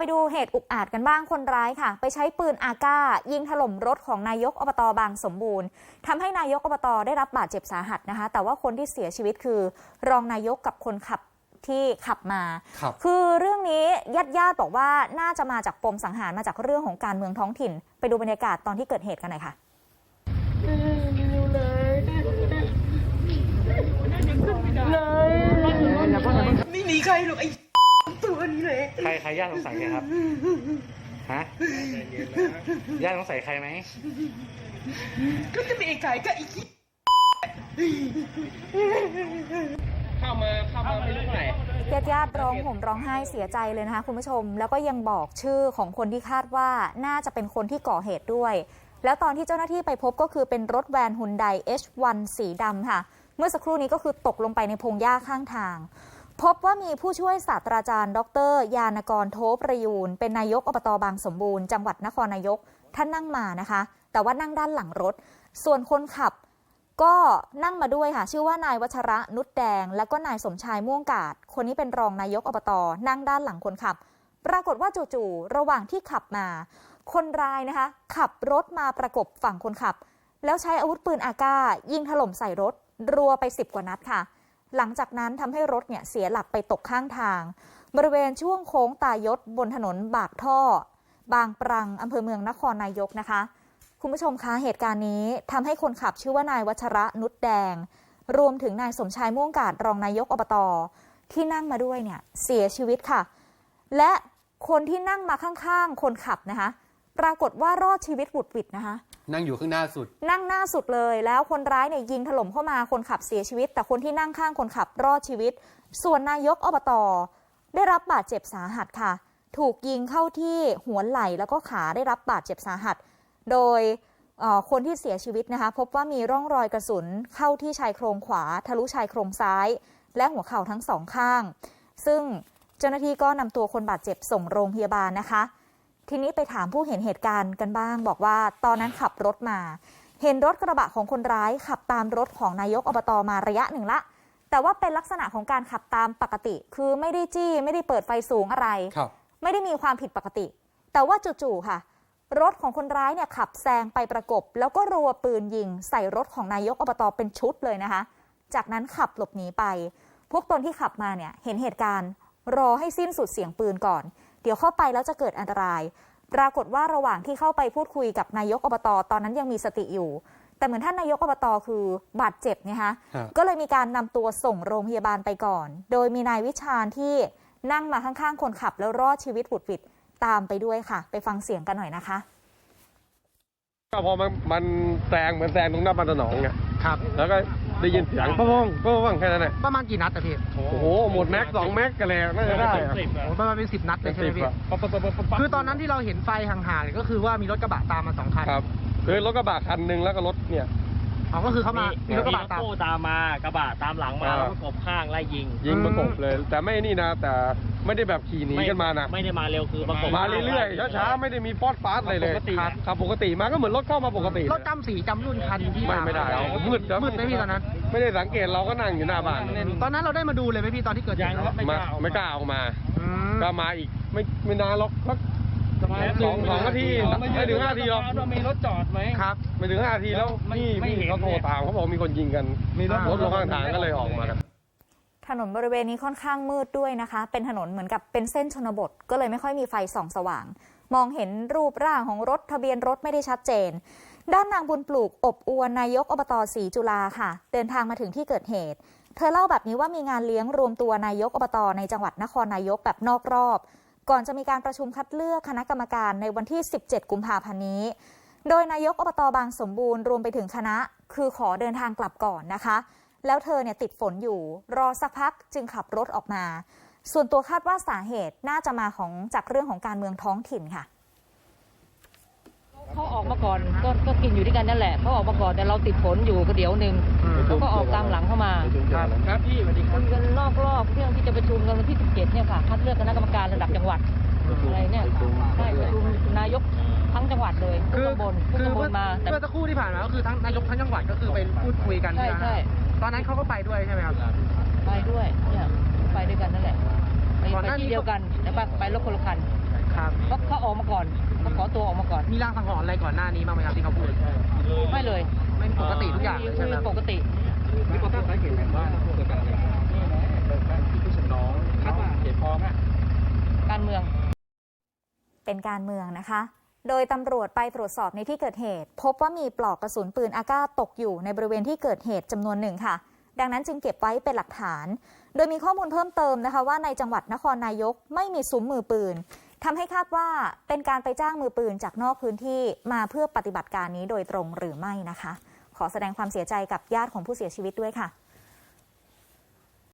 ไปดูเหตุอุกอาจกันบ้างคนร้ายค่ะ ไปใช้ปืนอาก้า ยิงถล่มรถของนายกอบตบางสมบูรณ์ทำให้นายกอบตได้รับบาดเจ็บสาหัสนะคะ แต่ว่าคนที่เสียชีวิตคือ รองนายกกับคนขับที่ขับมาครับคือเรื่องนี้ญาติญาติๆบอกว่าน่าจะมาจากปมสังหารมาจากเรื่องของการเมืองท้องถิ่น ไปดูบรรยากาศตอนที่เกิดเหตุกันหน่อยค่ะไม่มีใครหรอกไอ้ตัวนี้ เลยใครใครญาติสงสัยใครครับ ฮะญาติสงสัยใครไหม ก็จะมีไอ้ไก่ก็ไอ้ขี้เข้ามาเข้ามาไม่รู้เท่าไหร่ญาติญาติๆร้องห่มร้องไห้เสียใจเลยนะคะคุณผู้ชม แล้วก็ยังบอกชื่อของคนที่คาดว่าน่าจะเป็นคนที่ก่อเหตุด้วย แล้วตอนที่เจ้าหน้าที่ไปพบก็คือเป็นรถแวนฮุนได H1 สีดำค่ะ เมื่อสักครู่นี้ก็คือตกลงไปในพงหญ้าข้างทาง พบว่ามีผู้ช่วยศาสตราจารย์ ดร ยานกรโทประยูนเป็นนายกอบตบางสมบูรณ์จังหวัดนครนายกท่านนั่งมานะคะ แต่ว่านั่งด้านหลังรถ ส่วนคนขับก็นั่งมาด้วยค่ะ ชื่อว่านายวัชระนุชแดง แล้วก็นายสมชายม่วงกาด คนนี้เป็นรองนายกอบต นั่งด้านหลังคนขับ ปรากฏว่าจู่ๆระหว่างที่ขับมา คนร้ายนะคะ ขับรถมาประกบฝั่งคนขับ แล้วใช้อาวุธปืนอากายิงถล่มใส่รถ รัวไปสิบกว่านัดค่ะ หลังจากนั้นทำให้รถเนี่ยเสียหลักไปตกข้างทาง บริเวณช่วงโค้งตายศบนถนนบากท่อ บางปรังอำเภอเมืองนครนายกนะคะ คุณผู้ชมคะเหตุการณ์นี้ทำให้คนขับชื่อว่านายวัชระนุชแดง รวมถึงนายสมชายม่วงกาดรองนายกอบตที่นั่งมาด้วยเนี่ยเสียชีวิตค่ะ และคนที่นั่งมาข้างๆ คนขับนะคะ ปรากฏว่ารอดชีวิตบุดวิดนะคะ นั่งอยู่ข้างหน้าสุด นั่งหน้าสุดเลย แล้วคนร้ายเนี่ยยิงถล่มเข้ามาคนขับเสียชีวิต แต่คนที่นั่งข้างคนขับรอดชีวิต ส่วนนายกอบตได้รับบาดเจ็บสาหัสค่ะ ถูกยิงเข้าที่หัวไหล่แล้วก็ขาได้รับบาดเจ็บสาหัส โดยคนที่เสียชีวิตนะคะ พบว่ามีร่องรอยกระสุนเข้าที่ชายโครงขวา ทะลุชายโครงซ้าย และหัวเข่าทั้งสองข้าง ซึ่งเจ้าหน้าที่ก็นำตัวคนบาดเจ็บส่งโรงพยาบาลนะคะ ทีนี้ไปถามผู้เห็นเหตุการณ์กันบ้าง บอกว่าตอนนั้นขับรถมา เห็นรถกระบะของคนร้ายขับตามรถของนายกอบตมาระยะหนึ่งละ แต่ว่าเป็นลักษณะของการขับตามปกติ คือไม่ได้จี้ไม่ได้เปิดไฟสูงอะไรครับไม่ได้มีความผิดปกติ แต่ว่าจู่ๆค่ะ รถของคนร้ายเนี่ยขับแซงไปประกบ แล้วก็รัวปืนยิง ใส่รถของนายกอบตเป็นชุดเลยนะคะ จากนั้นขับหลบหนีไป พวกตนที่ขับมาเนี่ยเห็นเหตุการณ์ รอให้สิ้นสุดเสียงปืนก่อน เดี๋ยวเข้าไปแล้วจะเกิดอันตราย ปรากฏว่าระหว่างที่เข้าไปพูดคุยกับนายกอบตตอนนั้นยังมีสติอยู่ แต่เหมือนท่านนายกอบตคือบาดเจ็บนะคะฮะก็เลยมีการนำตัวส่งโรงพยาบาลไปก่อน โดยมีนายวิชาญที่นั่งมาข้างๆ คนขับแล้วรอดชีวิตบุดหวิดตามไปด้วยค่ะ ไปฟังเสียงกันหน่อยนะคะก็พอมันมันแซงเหมือนแซงตรงหน้าบ้านตะหนองไงครับ แล้วก็ ได้ยินเสียงป้องป้องป้องแค่นั้นแหละประมาณกี่นัดอะพี่โอ้โหหมดแม็กซ์สองแม็กซ์กันแล้วน่าจะได้อะโอ้ประมาณเป็นสิบนัดเลยใช่ไหมสิบพี่อะปั๊บปั๊บปั๊บปั๊บปั๊บคือตอนนั้นที่เราเห็นไฟห่างๆเนี่ยก็คือว่ามีรถกระบะตามมาสองคัน ครับคือรถกระบะคันหนึ่งแล้วก็รถเนี่ย อ๋อก็คือเขามามีรถกระบะตามตู้ตามมากระบะตามหลังมาอ่า แล้วก็กบข้างไล่ยิงยิงประกบเลย แต่ไม่นี่นะ แต่ไม่ได้แบบขี่หนีกันมานะ ไม่ได้มาเร็วคือประกบมาเรื่อยๆช้าๆไม่ได้มีฟอสฟาสอะไรเลยปกติ ครับขับปกติมาก็เหมือนรถเข้ามาปกติรถจำสีจำรุ่นคันที่ไม่ตาไม่ได้เอามืดครับมืดไหมพี่ตอนนั้น ไม่ได้สังเกตเราก็นั่งอยู่หน้าบ้านตอนนั้นเราได้มาดูเลยไหมพี่ตอนที่เกิดเหยังตุครับไม่กมาล้าออกไม่กล้าออกมา อืมก็มาอีกไม่ไม่นานหรอกสัก สองสองนาทีไม่ถึงห้านาทีหรอกมีรถจอดไหมครับไม่ถึงห้านาทีแล้วไม่นี่ไม่พี่เห็นเขาโทรตามเขาบอกมีคนยิงกัน มีรถรถลงข้างทางก็เลยออกมากันถนนบริเวณนี้ค่อนข้างมืดด้วยนะคะ เป็นถนนเหมือนกับเป็นเส้นชนบท ก็เลยไม่ค่อยมีไฟส่องสว่าง มองเห็นรูปร่างของรถทะเบียนรถไม่ได้ชัดเจน ด้านนางบุญปลูกอบอวนนายกอบตศรีจุฬาค่ะ เดินทางมาถึงที่เกิดเหตุ เธอเล่าแบบนี้ว่ามีงานเลี้ยงรวมตัวนายกอบตในจังหวัดนครนายกแบบนอกรอบ ก่อนจะมีการประชุมคัดเลือกคณะกรรมการในวันที่ 17 กุมภาพันธ์นี้ โดยนายกอบตบางสมบูรณ์รวมไปถึงคณะ คือขอเดินทางกลับก่อนนะคะ แล้วเธอเนี่ยติดฝนอยู่ รอสักพักจึงขับรถออกมา ส่วนตัวคาดว่าสาเหตุน่าจะมาของจากเรื่องของการเมืองท้องถิ่นค่ะ เขาออกมาก่อนก็ก็กินอยู่ด้วยกันนั่นแหละเขาออกมาก่อนแต่เราติดฝนอยู่ก็เดี๋ยวหนึ่งเขาก็ออกตามหลังเข้ามาครับครับพี่สวัสดีคคุรับยกันนอกรอบเรื่องที่จะประชุมกันวันที่ 17 เนี่ยค่ะคัดเลือกคณะกรรมการระดับจังหวัดอะไรเนี่ยใช่ประชุมนายกทั้งจังหวัดเลยทุกคือตำบลทุกคือตำบเมื่ลอมาแต่เมื่อสักครู่ที่ผ่านมาก็คือทั้งนายกทั้งจังหวัดก็คือไปพูดคุยกันใช่ไหมใช่ตอนนั้นเขาก็ไปด้วยใช่ไหมครับไปด้วยเนี่ยไปด้วยกันนั่นแหละไปก่อนไปหน้านี้ที่เดียวกันแต่ไปไปรถคนละคัน ครับเขาเขาออกมาก่อนเขาขอตัวออกมาก่อนมีรางสังหรณ์อะไรก่อนหน้านี้บ้างไหมครับที่เขาพูดไม่เลยไม่ปกติทุกอย่างเลยใช่ไหมไม่ปกติมีความตั้งสาเหตุไหมว่าเกิดจากอะไรเกิดจากที่ผู้ชน้องคาดว่าเหตุพร้อมอะการเมือง เป็นการเมืองนะคะ โดยตำรวจไปตรวจสอบในที่เกิดเหตุ พบว่ามีปลอกกระสุนปืนอากาศตกอยู่ในบริเวณที่เกิดเหตุจำนวนหนึ่งค่ะ ดังนั้นจึงเก็บไว้เป็นหลักฐาน โดยมีข้อมูลเพิ่มเติมนะคะ ว่าในจังหวัดนครนายกไม่มีซุ้มมือปืน ทำให้คาดว่าเป็นการไปจ้างมือปืนจากนอกพื้นที่มาเพื่อปฏิบัติการนี้โดยตรงหรือไม่นะคะ ขอแสดงความเสียใจกับญาติของผู้เสียชีวิตด้วยค่ะ